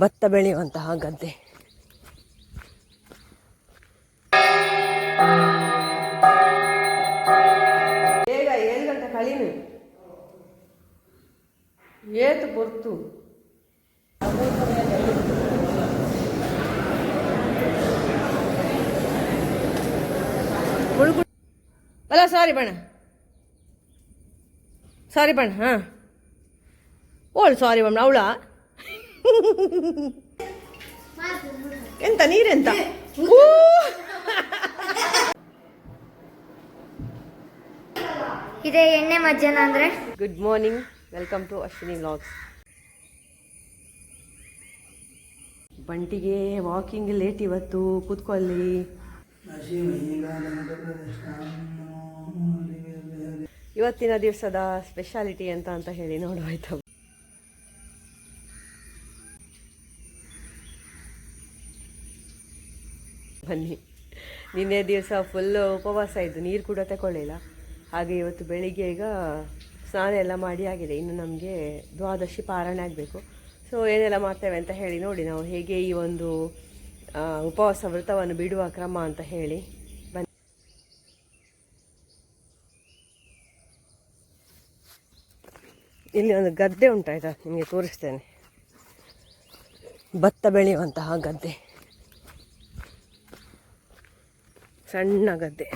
ಭತ್ತ ಬೆಳೆಯುವಂತಹ ಗದ್ದೆ. ಬೇಗ ಏಳು ಗಂಟೆ ಕಳೀನು. ಏತು ಪೊರ್ತು ಅಲ್ಲ ಸಾರಿ ಬಣ್ಣ. ಸಾರಿ ಬಣ್ಣ, ಹಾಂ. ಓಳ್ ಸಾರಿ ಬಣ್ಣ, ಅವಳ. ಎಂತ ನೀರೆಂತ? ಇದೆ ಇದೇ ಎಣ್ಣೆ ಮಧ್ಯಾಹ್ನ ಅಂದ್ರೆ? Good morning welcome to Ashwini vlogs ಬಂಟಿಗೆ walking late ಇವತ್ತು ಕೂತ್ಕೊಳ್ಳಿ. ಇವತ್ತಿನ ದಿವಸದ ಸ್ಪೆಷಾಲಿಟಿ ಅಂತ ಅಂತ ಹೇಳಿ ನೋಡುವಾಯ್ತು ಬನ್ನಿ. ನಿನ್ನೆ ದಿವಸ ಫುಲ್ ಉಪವಾಸ ಇದ್ದು, ನೀರು ಕೂಡ ತಗೊಳ್ಳಿಲ್ಲ ಹಾಗೆ ಇವತ್ತು ಬೆಳಿಗ್ಗೆ ಈಗ ಸ್ನಾನ ಎಲ್ಲ ಮಾಡಿ ಆಗಿದೆ. ಇನ್ನು ನಮಗೆ ದ್ವಾದಶಿ ಪಾರಾಯಣ ಆಗಬೇಕು. ಸೊ ಏನೆಲ್ಲ ಮಾಡ್ತೇವೆ ಅಂತ ಹೇಳಿ ನೋಡಿ ನಾವು. ಹೇಗೆ ಈ ಒಂದು ಉಪವಾಸ ವ್ರತವನ್ನು ಬಿಡುವ ಕ್ರಮ ಅಂತ ಹೇಳಿ. ಇಲ್ಲಿ ಒಂದು ಗದ್ದೆ ಉಂಟಾಯ್ತಾ, ನಿಮಗೆ ತೋರಿಸ್ತೇನೆ. ಭತ್ತ ಬೆಳೆಯುವಂತಹ ಗದ್ದೆ. ಸಣ್ಣ ಗದ್ದೆ.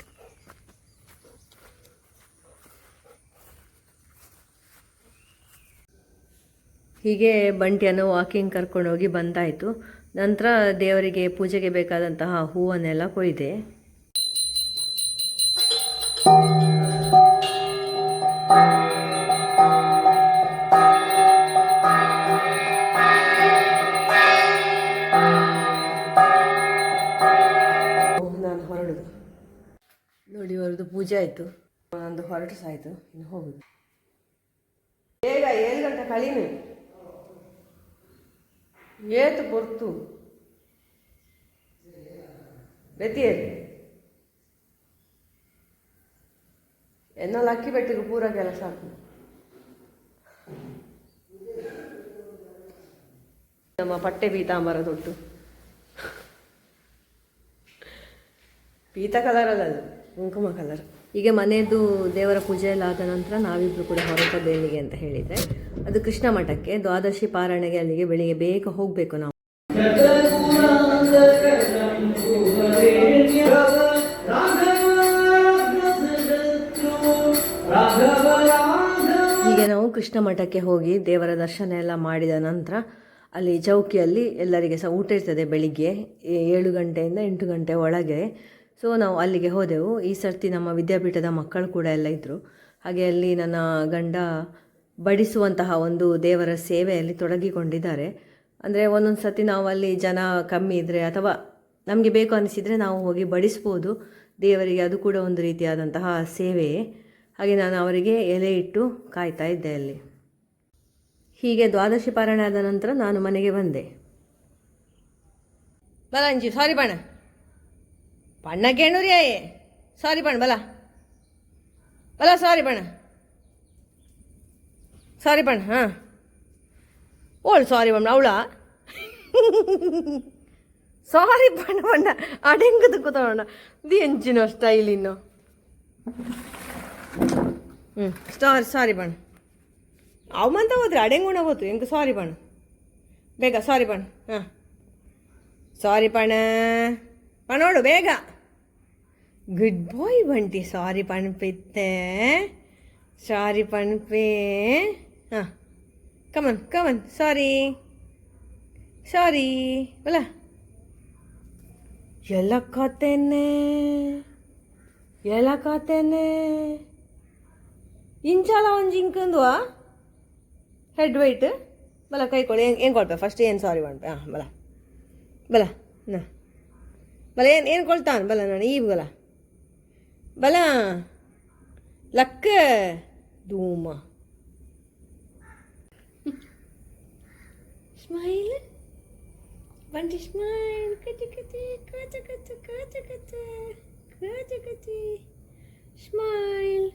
ಹೀಗೆ ಬಂಟಿಯನ್ನು ವಾಕಿಂಗ್ ಕರ್ಕೊಂಡೋಗಿ ಬಂದಾಯಿತು. ನಂತರ ದೇವರಿಗೆ ಪೂಜೆಗೆ ಬೇಕಾದಂತಹ ಹೂವನ್ನೆಲ್ಲ ಕೊಯ್ದೆ. ನಾನು ಹೊರಡುದು ನೋಡಿ, ಅವ್ರದ್ದು ಪೂಜೆ ಆಯಿತು. ಒಂದು ಹೊರಟು ಸಾಯ್ತು. ಇನ್ನು ಹೋಗುದು. ಬೇಗ ಏಳು ಗಂಟೆ ಕಳೀನು. ಏತು ಪೊರ್ತು. ಬೆತಿಯೇರಿ ಎನ್ನೆಲ್ಲ ಅಕ್ಕಿ ಬೆಟ್ಟಿಗೆ ಪೂರ ಕೆಲಸ ಆಗ್ತದೆ ನಮ್ಮ ಪಟ್ಟೆ ಪೀತಾಂಬರ ತೊಟ್ಟು ಪೀತ ಕಲರ್ ಅಲ್ಲ ಅದು, ಕುಂಕುಮ ಕಲರ್. ಹೀಗೆ ಮನೆಯದು ದೇವರ ಪೂಜೆ ಎಲ್ಲ ಆದ ನಂತರ ನಾವಿಬ್ರು ಕೂಡ ಹೊರಟ ದೇವಿಗೆ ಅಂತ ಹೇಳಿದ್ರೆ, ಅದು ಕೃಷ್ಣ ಮಠಕ್ಕೆ, ದ್ವಾದಶಿ ಪಾರಣೆಗೆ ಅಲ್ಲಿಗೆ ಬೆಳಿಗ್ಗೆ ಬೇಗ ಹೋಗಬೇಕು ನಾವು. ಹೀಗೆ ನಾವು ಕೃಷ್ಣ ಮಠಕ್ಕೆ ಹೋಗಿ ದೇವರ ದರ್ಶನ ಎಲ್ಲ ಮಾಡಿದ ನಂತರ ಅಲ್ಲಿ ಚೌಕಿಯಲ್ಲಿ ಎಲ್ಲರಿಗೆ ಸಹ ಊಟ ಇರ್ತದೆ ಬೆಳಿಗ್ಗೆ ಏಳು ಗಂಟೆಯಿಂದ ಎಂಟು ಗಂಟೆ ಒಳಗೆ. ಸೊ ನಾವು ಅಲ್ಲಿಗೆ ಹೋದೆವು. ಈ ಸರ್ತಿ ನಮ್ಮ ವಿದ್ಯಾಪೀಠದ ಮಕ್ಕಳು ಕೂಡ ಎಲ್ಲ ಇದ್ದರು ಹಾಗೆ ಅಲ್ಲಿ ನನ್ನ ಗಂಡ ಬಡಿಸುವಂತಹ ಒಂದು ದೇವರ ಸೇವೆಯಲ್ಲಿ ತೊಡಗಿಕೊಂಡಿದ್ದಾರೆ. ಅಂದರೆ ಒಂದೊಂದು ಸರ್ತಿ ನಾವು ಅಲ್ಲಿ ಜನ ಕಮ್ಮಿ ಇದ್ದರೆ ಅಥವಾ ನಮಗೆ ಬೇಕು ಅನಿಸಿದರೆ ನಾವು ಹೋಗಿ ಬಡಿಸ್ಬೋದು. ದೇವರಿಗೆ ಅದು ಕೂಡ ಒಂದು ರೀತಿಯಾದಂತಹ ಸೇವೆಯೇ. ಹಾಗೆ ನಾನು ಅವರಿಗೆ ಎಲೆ ಇಟ್ಟು ಕಾಯ್ತಾ ಇದ್ದೆ ಅಲ್ಲಿ. ಹೀಗೆ ದ್ವಾದಶಿ ಪಾರಾಯಣ ಆದ ನಂತರ ನಾನು ಮನೆಗೆ ಬಂದೆ. ಬಲ ಅಂಜಿ ಸಾರಿ ಬಣ್ಣ. ಬಣ್ಣ ಕೇಣೂರಿ ಸಾರಿ ಬಣ್ಣ, ಬಲ. ಬಲ ಸಾರಿ ಬಣ್ಣ. ಸಾರಿ ಬಣ್ಣ, ಹಾಂ. ಓಳ್ ಸಾರಿ ಬಣ್ಣ, ಅವಳ. ಸಾರಿ ಬಣ್ಣ ಬಣ್ಣ. ಅಡೆಂಗದು ಕೂತವಣ್ಣ ದಿ ಎಂಚಿನ ಸ್ಟೈಲ್ ಇನ್ನು. ಹ್ಞೂ ಸಾರಿ ಸಾರಿ ಬಣ್ಣ. ಅವಮಂತ ಹೋದ್ರೆ ಅಡೆಂಗುಣ ಹೋತು ಎಂಕ ಸಾರಿ ಬಣ್ಣ. ಬೇಗ ಸಾರಿ ಬಣ್ಣ, ಹಾಂ. ಸಾರಿ ಪಣ ನೋಡು, ಬೇಗ. ಗುಡ್ ಬಾಯ್ ಬಂಟಿ ಸಾರಿ ಪಣಪಿತ್ತೆ ಸಾರಿ ಪಣಪೆ ಹಾಂ ಕಮನ್ ಕಮನ್ ಸಾರಿ ಸಾರಿ ಬಲ ಎಲ್ಲ ಕಾತೇನೆ ಎಲ್ಲ ಕಾತೇನೆ ಇಂಚಾಲ ಒಂದು ಜಿಂಕಂದುವಾ ಹೆಡ್ ವೆಯ್ಟ್ ಬಲ ಕೈ ಕೊಡಿ ಏನು ಏನು ಕೊಡ್ಪೆ ಫಸ್ಟ್ ಏನು ಸಾರಿ ಮಾಡ್ಪೆ ಹಾಂ ಬಲ ಬಲ ನಾ ಬಲ ಏನು ಏನು ಕೊಳ್ತಾನ ಬಲ ನಾನು ಈಗ ಬಲ Bala, La duma. d'Ouma. Smile. Bandi smile. Kati kati. Kati kati. Kati kati. Kati kati. Smile.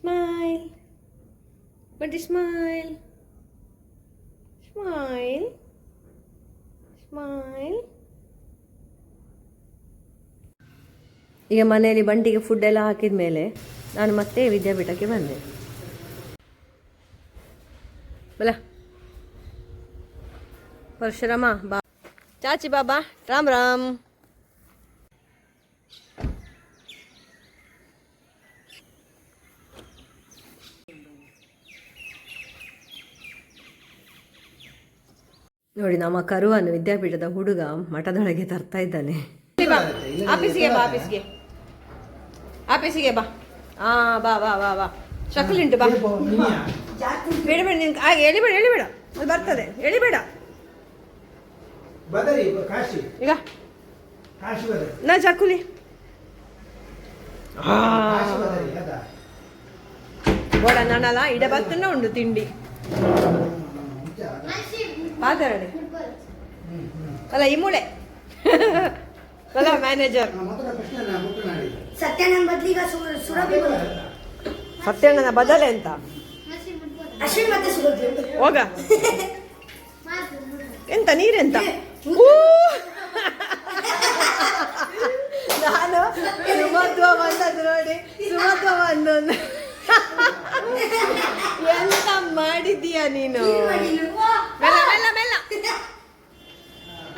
Smile. Bandi smile. Smile Smile. ಈಗ ಮನೆಯಲ್ಲಿ ಬಂಟಿಗೆ ಫುಡ್ ಎಲ್ಲ ಹಾಕಿದ ಮೇಲೆ ನಾನು ಮತ್ತೆ ವಿದ್ಯಾಪೀಠಕ್ಕೆ ಬಂದೆ. ಬಲ. ಪರಶುರಾಮ, ಬಾ. ಚಾಚಿ ಬಾಬಾ, ರಾಮ್ ರಾಮ್. ನೋಡಿ ನಮ್ಮ ಕರುವನ್ನು ವಿದ್ಯಾಪೀಠದ ಹುಡುಗ ಮಠದೊಳಗೆ ತರ್ತಾ ಇದ್ದಾನೆ. ಆಫೀಸಿಗೆ ಬಾ ಆಫೀಸ್ಗೆ. ಆಫೀಸಿಗೆ ಬಾ. ಆ ಬಾ ಬಾ ಬಾ ಬಾ. ಶಕಲ್ ಉಂಟು ಬಾ. ಬೇಡ ಬೇಡ ನಿನ್ ಹಾಗೆ ಎಳಿಬೇಡ ಎಳಿಬೇಡ. ಅದು ಬರ್ತದೆ. ಎಳಿಬೇಡ. ಬದರಿ ಕಾಶಿ. ಈಗ. ಕಾಶಿ ಬದರಿ. ನಾ ಚಕ್ಕುಲಿ ಬೋಡ ನನ್ನಲ್ಲ ಇಡ ಬರ್ತನ ಉಂಡು ತಿಂಡಿ. ಮಾತಾಡಿ ಅಲ್ಲ ಈ ಮೂಳೆ. ಅಲ್ಲ ಮ್ಯಾನೇಜರ್ ಸತ್ಯಾನಂದ ಬದ್ಲಿಗ ಸುರಭಿ. ಸತ್ಯಣ್ಣನ ಬದಲೆ ಅಂತ. ಅಶ್ವಿನ್ ಮತ್ತೆ ಸುರಭಿ. ಹೋಗ. ಎಂತ ನೀರೆಂತ! ನಾನು ಸುಮತ್ವ ಬಂದದ್ದು ನೋಡಿ ಸುಮತ್ವ ಬಂದು ಎಂತ ಮಾಡಿದೀಯ ನೀನು? ಮೆಲ್ಲ.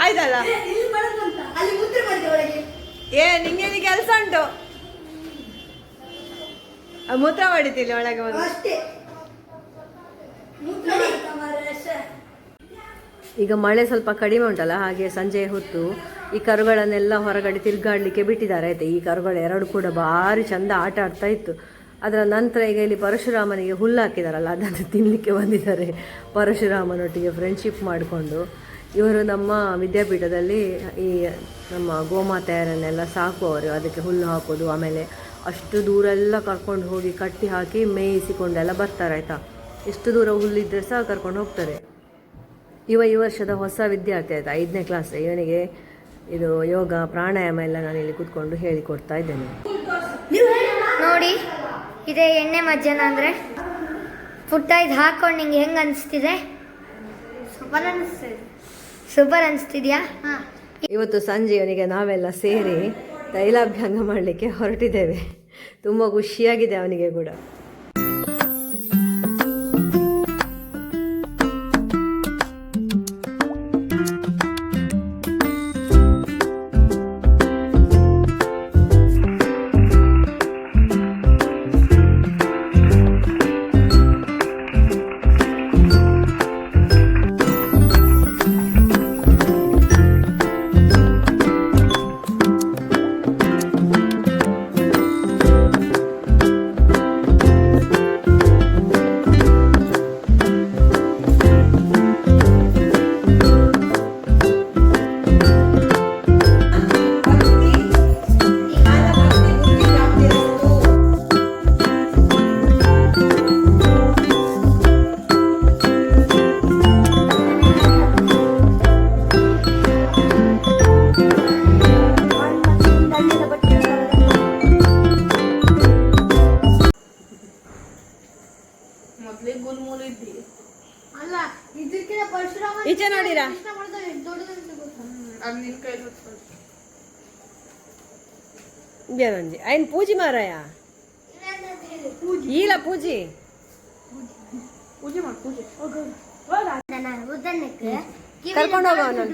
ಆಯ್ತಲ್ಲ? ಏ ನಿಂಗೆ ಕೆಲಸ ಉಂಟು? ಮೂತ್ರ ಮಾಡಿದ್ದಿಲ್ಲ ಒಳಗೆ. ಈಗ ಮಳೆ ಸ್ವಲ್ಪ ಕಡಿಮೆ ಉಂಟಲ್ಲ ಹಾಗೆ ಸಂಜೆ ಹೊತ್ತು ಈ ಕರುಗಳನ್ನೆಲ್ಲ ಹೊರಗಡೆ ತಿರುಗಾಡಲಿಕ್ಕೆ ಬಿಟ್ಟಿದ್ದಾರೆ. ಆಯ್ತಾ ಈ ಕರುಗಳು ಎರಡು ಕೂಡ ಭಾರಿ ಚಂದ ಆಟ ಆಡ್ತಾ ಇತ್ತು. ಅದರ ನಂತರ ಈಗ ಇಲ್ಲಿ ಪರಶುರಾಮನಿಗೆ ಹುಲ್ಲು ಹಾಕಿದಾರಲ್ಲ, ಅದನ್ನು ತಿನ್ನಲಿಕ್ಕೆ ಬಂದಿದ್ದಾರೆ. ಪರಶುರಾಮನೊಟ್ಟಿಗೆ ಫ್ರೆಂಡ್ಶಿಪ್ ಮಾಡಿಕೊಂಡು ಇವರು ನಮ್ಮ ವಿದ್ಯಾಪೀಠದಲ್ಲಿ ಈ ನಮ್ಮ ಗೋಮಾತೆಯರನ್ನೆಲ್ಲ ಸಾಕುವವರು. ಅದಕ್ಕೆ ಹುಲ್ಲು ಹಾಕೋದು, ಆಮೇಲೆ ಅಷ್ಟು ದೂರ ಎಲ್ಲ ಕರ್ಕೊಂಡು ಹೋಗಿ ಕಟ್ಟಿ ಹಾಕಿ ಮೇಯಿಸಿಕೊಂಡೆಲ್ಲ ಬರ್ತಾರೆ, ಆಯಿತಾ? ಎಷ್ಟು ದೂರ ಹುಲ್ಲಿದ್ದರೆ ಸಹ ಕರ್ಕೊಂಡು ಹೋಗ್ತಾರೆ. ಇವ ಈ ವರ್ಷದ ಹೊಸ ವಿದ್ಯಾರ್ಥಿ, ಆಯ್ತು? ಐದನೇ ಕ್ಲಾಸ್ ಇವನಿಗೆ ಇದು ಯೋಗ, ಪ್ರಾಣಾಯಾಮ ಎಲ್ಲ ಇಲ್ಲಿ ಕೂತ್ಕೊಂಡು ಹೇಳಿಕೊಡ್ತಾ ಇದ್ದೇನೆ. ನೋಡಿ ಇದೇ ಎಣ್ಣೆ ಮಜ್ಜನ ಅಂದ್ರೆ. ಪುಟ್ಟ ಇದು ಹಾಕೊಂಡು ನಿಂಗೆ ಹೆಂಗೆ ಅನಿಸ್ತಿದೆ? ಸೂಪರ್ ಅನಿಸ್ತಿದೆ. ಸೂಪರ್ ಅನಿಸ್ತಿದ್ಯಾ? ಹಾಂ. ಇವತ್ತು ಸಂಜೆ ಅವನಿಗೆ ನಾವೆಲ್ಲ ಸೇರಿ ತೈಲಾಭ್ಯಂಗ ಮಾಡಲಿಕ್ಕೆ ಹೊರಟಿದ್ದೇವೆ. ತುಂಬ ಖುಷಿಯಾಗಿದೆ ಅವನಿಗೆ ಕೂಡ. ಈಚೆ ನೋಡಿರಾ? ಇದೇನಂಜಿ ಐನ್ ಪೂಜಿ ಮಾರಾಯ? ಇಲ್ಲ ಪೂಜಿ? ಕರ್ಕೊಂಡು ಹೋಗೋ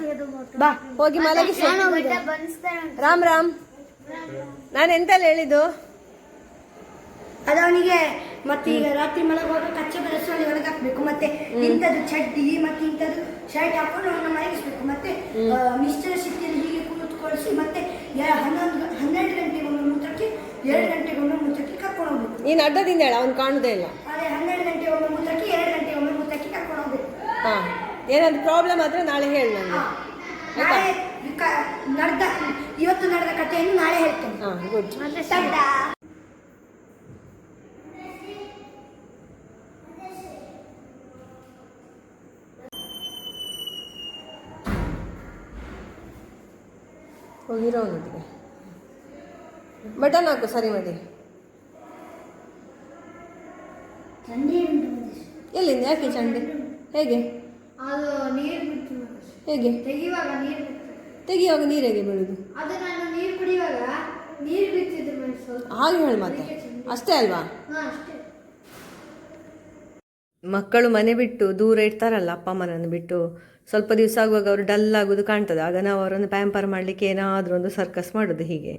ಬಾ ಹೋಗಿ ಮಲಗಿಸ. ರಾಮ್ ರಾಮ್. ನಾನು ಎಂತೆಲ್ಲ ಹೇಳಿದ್ದು? ಅದು ಅವನಿಗೆ ಮತ್ತೆ ಈಗ ರಾತ್ರಿ ಮಲಗುವಾಗ ಕಚ್ಚೆ ಬೆಳೆಸಲ್ಲಿ ಒಳಗೆ ಹಾಕ್ಬೇಕು ಮತ್ತೆ ಇಂಥದ್ದು ಚಡ್ಡಿ ಮತ್ತೆ ಇಂಥದ್ದು ಶರ್ಟ್ ಹಾಕೊಂಡು ಅವನ ಮಲಗಿಸ್ಬೇಕು ಮತ್ತೆ ಮಿಸ್ಟರ್ ನಿಶ್ಚಲ ಶಕ್ತಿಯಲ್ಲಿ ಹೀಗೆ ಕೂತ್ಕೊಳಿಸಿ ಮತ್ತೆ ಹನ್ನೊಂದು ಹನ್ನೆರಡು ಗಂಟೆಗೊಂದು ಮೂತ್ರಕ್ಕೆ ಎರಡು ಗಂಟೆಗೊಂದು ಮೂತ್ರಕ್ಕೆ ಕರ್ಕೊಂಡು ಹೋಗ್ಬೇಕು. ನೀನು ಅಡ್ಡದಿಂದ ಹೇಳ ಅವ್ನು ಕಾಣದೇ ಇಲ್ಲ. ಅದೇ ಹನ್ನೆರಡು ಗಂಟೆ ಒಮ್ಮೆ ಮೂತ್ರಕ್ಕೆ ಎರಡು ಗಂಟೆ ಒಮ್ಮೆ ಮೂತ್ರಕ್ಕೆ ಕರ್ಕೊಂಡು ಹೋಗ್ಬೇಕು. ಹಾಂ. ಏನಾದ್ರು ಪ್ರಾಬ್ಲಮ್ ಆದರೆ ನಾಳೆ ಹೇಳಿ ನಾನು ನಾಳೆ ನಡೆದ ಇವತ್ತು ನಡೆದ ಕಥೆಯನ್ನು ನಾಳೆ ಹೇಳ್ತೇನೆ. ಹಾಂ ಗುಡ್ ಹೋಗಿರೋ ಹೋಗಿದ್ವಿ. ಬಟನ್ ಹಾಕು ಸರಿ ಮಾಡಿ. ಎಲ್ಲಿಂದ? ಯಾಕೆ ಚಂಡಿ? ಹೇಗೆ? ಅದು ನೀರು ಬಿಟ್ಟು ಹೇಗೆ? ನೀರು ತೆಗಿಯುವಾಗ ನೀರು ಹೇಗೆ ಬೀಳುದು? ಅದು ನಾನು ನೀರು ಕುಡಿಯುವಾಗ ನೀರು ಬಿತ್ತಿದ್ದು ಮೇಲೆ ಸ್ವಲ್ಪ. ಹಾಗೆ ಹೇಳು ಮತ್ತೆ. ಅಷ್ಟೇ ಅಲ್ವಾ? ಹಾಂ ಅಷ್ಟೇ. ಮಕ್ಕಳು ಮನೆ ಬಿಟ್ಟು ದೂರ ಇಡ್ತಾರಲ್ಲ ಅಪ್ಪ ಅಮ್ಮನನ್ನು ಬಿಟ್ಟು ಸ್ವಲ್ಪ ದಿವಸ ಆಗುವಾಗ ಅವರು ಡಲ್ ಆಗೋದು ಕಾಣ್ತದೆ. ಆಗ ನಾವು ಅವರನ್ನು ಪ್ಯಾಂಪರ್ ಮಾಡಲಿಕ್ಕೆ ಏನಾದರೂ ಒಂದು ಸರ್ಕಸ್ ಮಾಡೋದು ಹೀಗೆ.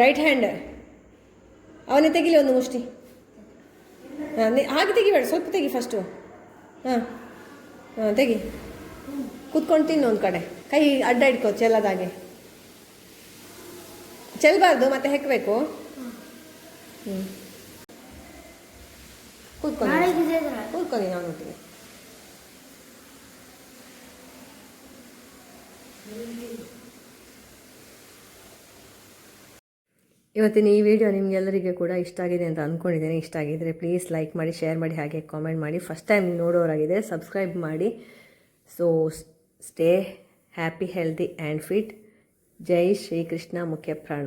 ರೈಟ್ ಹ್ಯಾಂಡ್ ಅವನೇ ತೆಗಿಲಿ ಒಂದು ಮುಷ್ಟಿ. ಹಾಂ ಹಾಗೆ ತೆಗಿಬೇಡ, ಸ್ವಲ್ಪ ತೆಗಿ ಫಸ್ಟು ಹಾಂ ಹಾಂ, ತೆಗಿ. ಕೂತ್ಕೊಂಡು ತಿನ್ನು ಒಂದು ಕಡೆ. ಕೈ ಅಡ್ಡ ಇಟ್ಕೋ ಚೆಲ್ಲದಾಗೆ. ಚೆಲ್ಲಬಾರ್ದು ಮತ್ತೆ ಹೆಕ್ಕಬೇಕು ಹ್ಞೂ ಕೂತ್ಕೊಂಡು. ಕೂತ್ಕೊಂಡು ನಾನು ನೋಡ್ತೀನಿ ಇವತ್ತಿನ ಈ ವಿಡಿಯೋ ನಿಮಗೆಲ್ಲರಿಗೂ ಕೂಡ ಇಷ್ಟ ಆಗಿದೆ ಅಂತ ಅಂದ್ಕೊಂಡಿದ್ದೀನಿ ಇಷ್ಟ ಆಗಿದ್ದರೆ ಪ್ಲೀಸ್ ಲೈಕ್ ಮಾಡಿ ಶೇರ್ ಮಾಡಿ ಹಾಗೆ ಕಾಮೆಂಟ್ ಮಾಡಿ. ಫಸ್ಟ್ ಟೈಮ್ ನೋಡೋರಾಗಿದೆ ಸಬ್ಸ್ಕ್ರೈಬ್ ಮಾಡಿ. So stay happy healthy and fit Jai Shri Krishna ಮುಖ್ಯ ಪ್ರಾಣ